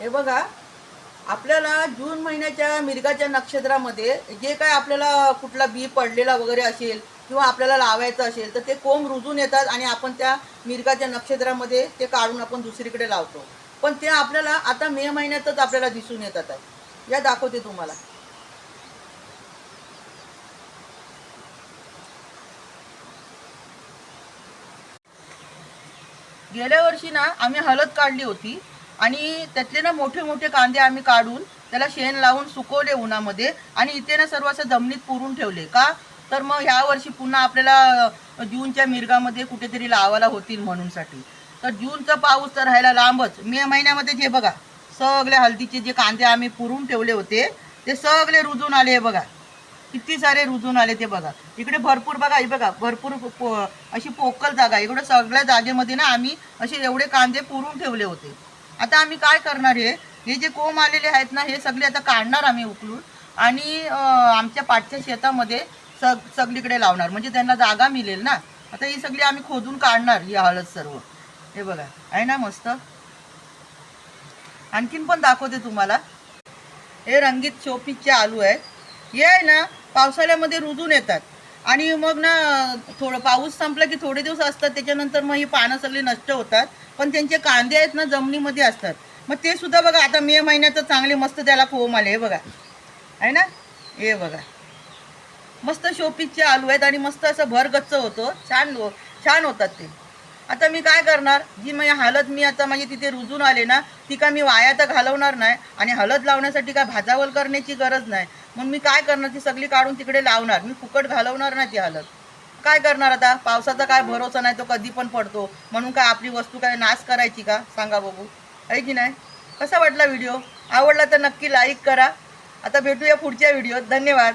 हे बघा आपल्याला जून महिन्याच्या मिरगाच्या नक्षत्रामध्ये जे काय आपल्याला कुठला बी पडलेला वगैरे असेल किंवा आपल्याला लावायचं असेल तर ते कोंब रुजून येतात आणि आपण त्या मिरगाच्या नक्षत्रामध्ये ते काढून आपण दुसरीकडे लावतो. पण ते आपल्याला आता मे महिन्यातच आपल्याला दिसून येतात आहे. या दाखवते तुम्हाला. गेल्या वर्षी ना आम्ही हळद काढली होती. आणि त्यातले ना मोठे मोठे कांदे आम्ही काढून त्याला शेण लावून सुकवले उन्हामध्ये आणि इथे ना सर्व असं जमिनीत पुरून ठेवले. का? तर मग ह्या वर्षी पुन्हा आपल्याला जूनच्या मिरगामध्ये कुठेतरी लावायला होतील म्हणूनसाठी. तर जूनचा पाऊस तर राहायला लांबच. मे महिन्यामध्ये जे बघा सगळे हळदीचे जे कांदे आम्ही पुरून ठेवले होते ते सगळे रुजून आले हे बघा. किती सारे रुजून आले ते बघा. इकडे भरपूर बघा हे बघा भरपूर पो- अशी पोकल जागा. इकडे सगळ्या जागेमध्ये ना आम्ही असे एवढे कांदे पुरून ठेवले होते. आता आम्ही काय करणार आहे? हे जे कोंब आलेले आहेत ना हे सगळे आता काढणार आम्ही उकलून आणि आमच्या पाठच्या शेतामध्ये सग सगळीकडे लावणार. म्हणजे त्यांना जागा मिळेल ना? आता ही सगळी आम्ही खोदून काढणार ही हळद सर्व. हे बघा आहे ना मस्त? आणखीन पण दाखवते तुम्हाला. हे रंगीत शोपीसचे आलू आहेत. हे आहे ना पावसाळ्यामध्ये रुजून येतात. आणि मग ना थोडं पाऊस संपला की थोडे दिवस असतात त्याच्यानंतर मग ही पानं सगळी नष्ट होतात. पण त्यांचे कांदे आहेत ना जमिनीमध्ये असतात. मग ते सुद्धा बघा आता मे महिन्याचं चांगले मस्त त्याला कोम आले हे बघा. आहे ना? हे बघा. मस्त शोपीसचे आलू आहेत आणि मस्त असं भर गच्च होतो. छान हो, छान होतात ते. आता मी काय करणार? जी माझी हळद मी आता माझी तिथे रुजून आले ना ती का मी वाया तर घालवणार नाही. आणि हळद लावण्यासाठी काय भाजावल करण्याची गरज नाही. म्हणून मी काय करणार? ती सगळी काढून तिकडे लावणार. मी फुकट घालवणार ना ती हालत. काय करणार आता? पावसाचा काय भरोसा नाही तो कधी पण पडतो. म्हणून काय आपली वस्तू काय नाश करायची का? सांगा बघू आहे की नाही? कसा वाटला व्हिडिओ? आवडला तर नक्की लाईक करा. आता भेटूया पुढच्या व्हिडिओत धन्यवाद.